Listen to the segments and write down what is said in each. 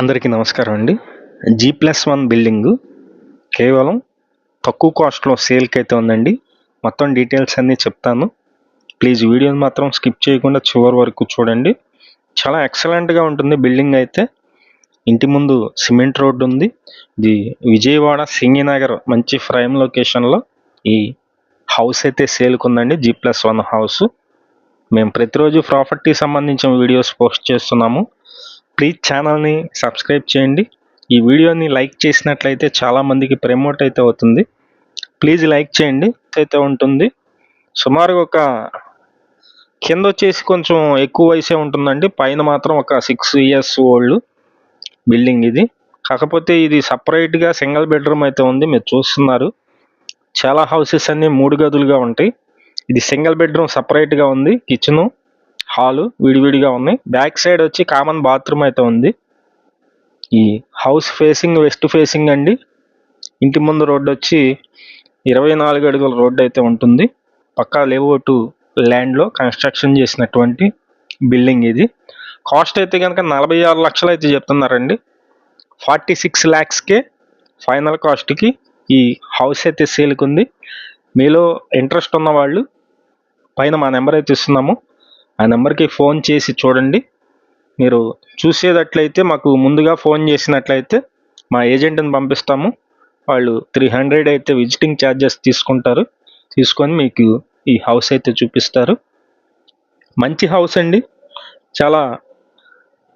అందరికీ నమస్కారం అండి. జీ ప్లస్ వన్ బిల్డింగ్ కేవలం తక్కువ కాస్ట్లో సేల్కి అయితే ఉందండి. మొత్తం డీటెయిల్స్ అన్నీ చెప్తాను. ప్లీజ్ వీడియోని మాత్రం స్కిప్ చేయకుండా చివరి వరకు చూడండి. చాలా ఎక్సలెంట్గా ఉంటుంది బిల్డింగ్ అయితే. ఇంటి ముందు సిమెంట్ రోడ్డు ఉంది. ఇది విజయవాడ సింగినగర్ మంచి ప్రైమ్ లొకేషన్లో ఈ హౌస్ అయితే సేల్కి ఉందండి. జీ ప్లస్ వన్ హౌస్ మేము ప్రతిరోజు ప్రాపర్టీ సంబంధించిన వీడియోస్ పోస్ట్ చేస్తున్నాము. ప్లీజ్ ఛానల్ని సబ్స్క్రైబ్ చేయండి. ఈ వీడియోని లైక్ చేసినట్లయితే చాలామందికి ప్రమోట్ అయితే అవుతుంది. ప్లీజ్ లైక్ చేయండి. అయితే ఉంటుంది. సుమారుగా ఒక కింద వచ్చేసి కొంచెం ఎక్కువ వయసే ఉంటుందండి. పైన మాత్రం ఒక సిక్స్ ఇయర్స్ ఓల్డ్ బిల్డింగ్ ఇది. కాకపోతే ఇది సపరేట్గా సింగిల్ బెడ్రూమ్ అయితే ఉంది. మీరు చూస్తున్నారు. చాలా హౌసెస్ అన్ని మూడు గదులుగా ఉంటాయి. ఇది సింగిల్ బెడ్రూమ్ సపరేట్గా ఉంది. కిచెను హాలు విడివిడిగా ఉన్నాయి. బ్యాక్ సైడ్ వచ్చి కామన్ బాత్రూమ్ అయితే ఉంది. ఈ హౌస్ ఫేసింగ్ వెస్ట్ ఫేసింగ్ అండి. ఇంటి ముందు రోడ్డు వచ్చి ఇరవై నాలుగు అడుగుల రోడ్డు అయితే ఉంటుంది. పక్కా లేఅవుట్ ల్యాండ్లో కన్స్ట్రక్షన్ చేసినటువంటి బిల్డింగ్ ఇది. కాస్ట్ అయితే కనుక నలభై ఆరు లక్షలు అయితే చెప్తున్నారండి. ఫార్టీ సిక్స్ ల్యాక్స్కే ఫైనల్ కాస్ట్కి ఈ హౌస్ అయితే సేల్కి ఉంది. మీలో ఇంట్రెస్ట్ ఉన్న వాళ్ళు పైన మా నెంబర్ అయితే ఇస్తున్నాము. ఆ నెంబర్కి ఫోన్ చేసి చూడండి. మీరు చూసేటట్లయితే మాకు ముందుగా ఫోన్ చేసినట్లయితే మా ఏజెంట్ని పంపిస్తాము. వాళ్ళు త్రీ హండ్రెడ్ అయితే విజిటింగ్ ఛార్జెస్ తీసుకుంటారు. తీసుకొని మీకు ఈ హౌస్ అయితే చూపిస్తారు. మంచి హౌస్ అండి. చాలా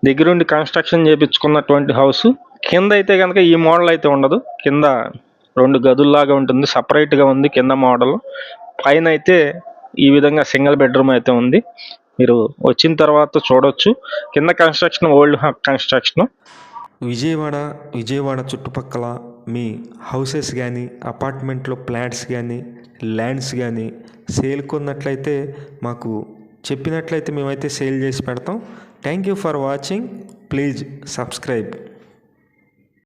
దగ్గరుండి కన్స్ట్రక్షన్ చేయించుకున్నటువంటి హౌస్. కింద అయితే కనుక ఈ మోడల్ అయితే ఉండదు. కింద రెండు గదుల్లాగా ఉంటుంది. సపరేట్గా ఉంది కింద మోడల్. పైన అయితే ఈ విధంగా సింగిల్ బెడ్రూమ్ అయితే ఉంది. మీరు వచ్చిన తర్వాత చూడొచ్చు. కింద construction old construction Vijayawada Vijayawada చుట్టుపక్కల మీ హౌసెస్ కానీ అపార్ట్మెంట్లో ప్లాట్స్ కానీ ల్యాండ్స్ కానీ సేల్ కొన్నట్లయితే మాకు చెప్పినట్లయితే మేమైతే సేల్ చేసి పెడతాం. Thank you for watching please subscribe